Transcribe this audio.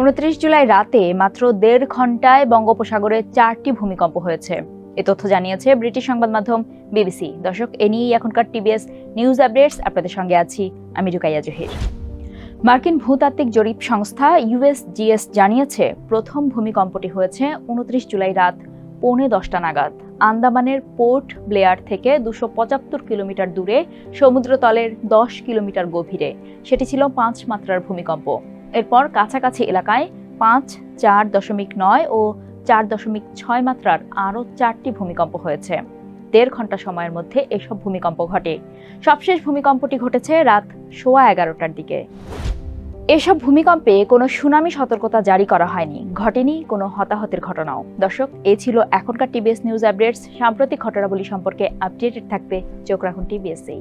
উনত্রিশ জুলাই রাতে মাত্র দেড় ঘন্টায় বঙ্গোপসাগরে চারটি ভূমিকম্প হয়েছে। এ তথ্য জানিয়েছে ব্রিটিশ সংবাদ মাধ্যম বিবিসি। দর্শক, এ নিয়েই এখনকার টিবিএস নিউজ আপডেটস। আপনাদের সঙ্গে আছি আমি রুকাইয়া জহির। মার্কিন ভূতাত্ত্বিক জরিপ সংস্থা ইউএসজিএস জানিয়েছে, প্রথম ভূমিকম্পটি হয়েছে উনত্রিশ জুলাই রাত পৌনে দশটা নাগাদ। আন্দামানের পোর্ট ব্লেয়ার থেকে দুশো পঁচাত্তর কিলোমিটার দূরে সমুদ্রতলের দশ কিলোমিটার গভীরে। সেটি ছিল পাঁচ মাত্রার ভূমিকম্প। এরপর কাছাকাছি এলাকায় পাঁচ, চার দশমিক নয় ও চার দশমিক ছয় মাত্রার আরও চারটি ভূমিকম্প হয়েছে। দেড় ঘণ্টা সময়ের মধ্যে এসব ভূমিকম্প ঘটে। সবশেষ ভূমিকম্পটি ঘটেছে রাত সোয়া এগারোটার দিকে। এসব ভূমিকম্পে কোনো সুনামি সতর্কতা জারি করা হয়নি। ঘটেনি কোনো হতাহতের ঘটনাও। দর্শক, এ ছিল এখনকার টিবিএস নিউজ আপডেটস। সাম্প্রতিক ঘটনাবলী সম্পর্কে আপডেটেড থাকতে চোখ রাখুন টিবিএসেই